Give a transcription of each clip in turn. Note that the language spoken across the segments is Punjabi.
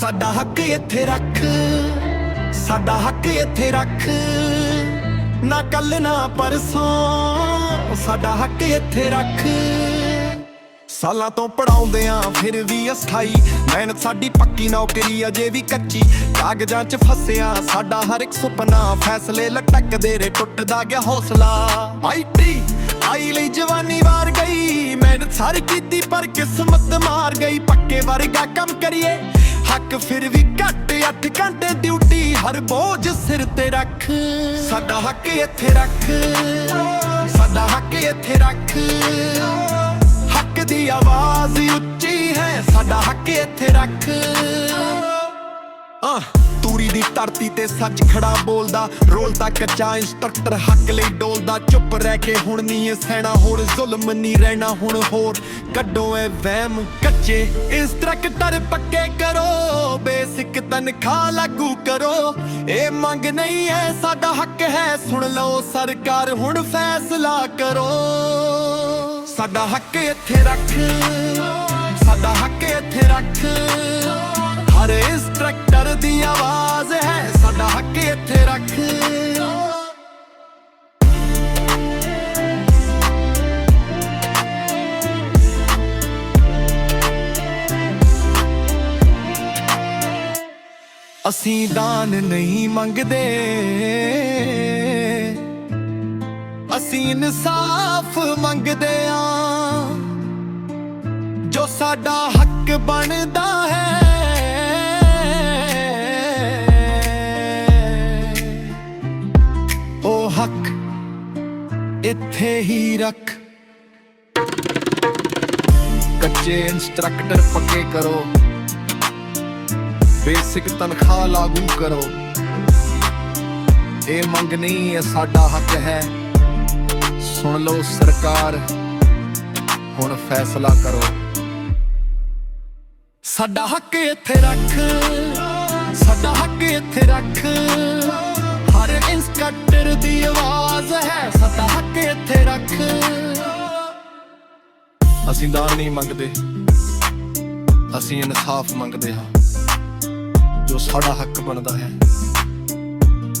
ਸਾਡਾ ਹੱਕ ਇੱਥੇ ਰੱਖ, ਸਾਡਾ ਹੱਕ ਇੱਥੇ ਰੱਖ। ਨਾ ਕੱਲ ਨਾ ਪਰਸੋਂ, ਸਾਡਾ ਹੱਕ ਇੱਥੇ ਰੱਖ। ਸਾਲਾਂ ਤੋਂ ਪੜਾਉਂਦੇ ਆ, ਫਿਰ ਵੀ ਅਸਥਾਈ। ਮਿਹਨਤ ਸਾਡੀ ਪੱਕੀ ਨੌਕਰੀ ਅਜੇ ਵੀ ਕੱਚੀ। ਕਾਗਜ਼ਾਂ 'ਚ ਫਸਿਆ, ਸਾਡਾ ਹਰ ਇੱਕ ਸੁਪਨਾ। ਫੈਸਲੇ ਲਟਕਦੇ ਰੇ ਟੁੱਟਦਾ ਗਿਆ ਹੌਸਲਾ। ਆਈਟੀ ਆਈ ਲਈ ਜਵਾਨੀ ਵਾਰ ਗਈ। ਮਿਹਨਤ ਸਾਰੀ ਕੀਤੀ ਪਰ ਕਿਸਮਤ ਮਾਰ ਗਈ। ਪੱਕੇ ਵਰਗਾ ਕੰਮ ਕਰੀਏ। ਹੱਕ ਫਿਰ ਵੀ ਘੱਟ 8 ਘੰਟੇ ਡਿਊਟੀ ਹਰ ਬੋਝ ਸਿਰ ਤੇ ਰੱਖ। ਸਾਡਾ ਹੱਕ ਇੱਥੇ ਰੱਖ। ਸਾਡਾ ਹੱਕ ਇੱਥੇ ਰੱਖ। ਹੱਕ ਦੀ ਆਵਾਜ਼ ਉੱਚੀ ਹੈ। ਸਾਡਾ ਹੱਕ ਇੱਥੇ ਰੱਖ। ਆ ਤੂਰੀ ਦੀ ਧਰਤੀ ਤੇ ਸੱਚ ਖੜਾ ਬੋਲਦਾ, ਰੋਲ ਕੱਚਾ ਇੰਸਟਰਕਟਰ ਹੱਕ ਲਈ ਡੋਲਦਾ। ਚੁੱਪ ਰਹਿ ਕੇ ਹੁਣ ਨਹੀਂ ਇਹ ਸਹਿਣਾ ਹੋਰ, ਜ਼ੁਲਮ ਨਹੀਂ ਰਹਿਣਾ ਹੁਣ ਹੋਰ। ਕੱਢੋ ਇਹ ਵਹਿਮ ਕੱਚੇ ਇੰਸਟਰਕਟਰ ਪੱਕੇ ਕਰੋ। ਬੇਸਿਕ ਤਨਖਾਹ ਲਾਗੂ ਕਰੋ। ਇਹ ਮੰਗ ਨਹੀਂ ਹੈ, ਸਾਡਾ ਹੱਕ ਹੈ, ਸੁਣ ਲਓ ਸਰਕਾਰ ਹੁਣ ਫੈਸਲਾ ਕਰੋ। ਸਾਡਾ ਹੱਕ ਇੱਥੇ ਰੱਖ। ਅਸੀਂ ਦਾਨ ਨਹੀਂ ਮੰਗਦੇ। ਅਸੀਂ ਇਨਸਾਫ ਮੰਗਦੇ ਆਂ ਜੋ ਸਾਡਾ ਹੱਕ ਬਣਦਾ ਹੈ। ਉਹ ਹੱਕ ਇੱਥੇ ਹੀ ਰੱਖ। ਕੱਚੇ ਇੰਸਟਰਕਟਰ ਪੱਕੇ ਕਰੋ। ਬੇਸਿਕ ਤਨਖਾਹ ਲਾਗੂ ਕਰੋ। ਇਹ ਮੰਗ ਨਹੀਂ ਹੈ ਸਾਡਾ ਹੱਕ ਹੈ। ਸੁਣ ਲਓ ਸਰਕਾਰ, ਹੁਣ ਫੈਸਲਾ ਕਰੋ। ਸਾਡਾ ਹੱਕ ਇੱਥੇ ਰੱਖ, ਸਾਡਾ ਹੱਕ ਇੱਥੇ ਰੱਖ। ਹਰ ਇੰਸਟਰਕਟਰ ਦੀ ਆਵਾਜ਼ ਹੈ, ਸਾਡਾ ਹੱਕ ਇੱਥੇ ਰੱਖ। ਅਸੀਂ ਦਾਨ ਨਹੀਂ ਮੰਗਦੇ, ਅਸੀਂ ਇਨਸਾਫ ਮੰਗਦੇ ਹਾਂ। ਜੋ ਸਾਡਾ ਹੱਕ ਬਣਦਾ ਹੈ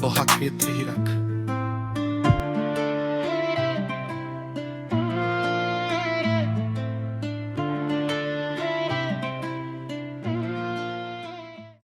ਉਹ ਹੱਕ ਇੱਥੇ ਹੀ ਰੱਖ।